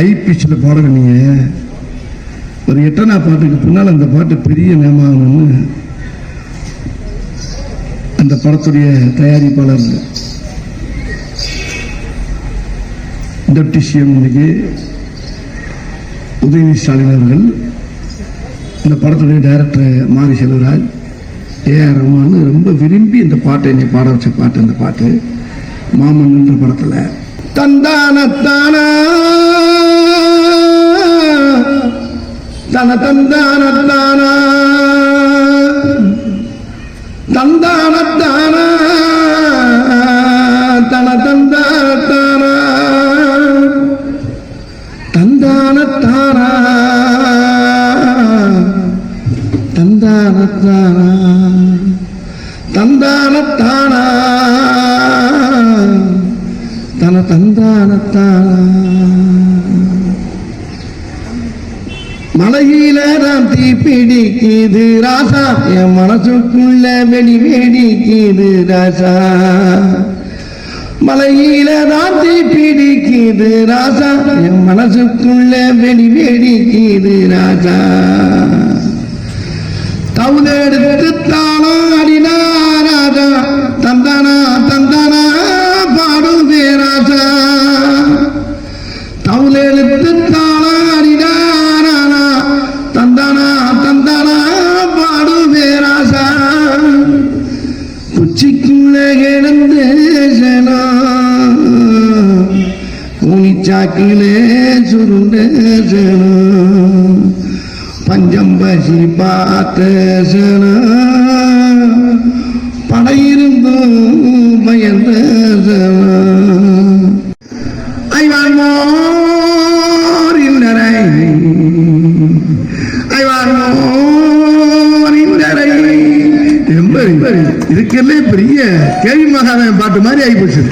ஐபிஎஸ்ல பாடுற நீங்க ஒரு எட்டனா பாட்டுக்கு பின்னால் அந்த பாட்டு பெரிய நேமாகணும்னு அந்த படத்துடைய தயாரிப்பாளர் டெப்டி சிஎம் இன்னைக்கு உதயநிதி ஸ்டாலின் அவர்கள் இந்த படத்துடைய டைரக்டர் மாரி செல்வராஜ் ஏஆர் ரஹ்மான் ரொம்ப விரும்பி இந்த பாட்டை என்னை பாட வச்ச பாட்டு அந்த பாட்டு. மாமன் என்ற படத்தில். தந்தான தான தந்தானத்தானா தந்தானத்தானா தன தந்தானத்தானா தந்தானத்தானா தந்தானத்தானா தந்தானத்தானா தன தந்தானத்தானா மலையில தான் தீ பிடிக்குது ராசா. என் மனசுக்குள்ள வெடி வெடிக்குது ராசா. மலையில தான் தீ பிடிக்குது ராசா. என் மனசுக்குள்ள வெடி வெடிக்குது ராசா. குச்சிக்குள்ள கிடந்து சனா பஞ்சம் பசி இதுக்கெல்லாம் பெரிய கேள்வி மகாராஜன் பாட்டு மாதிரி ஆகி போச்சு.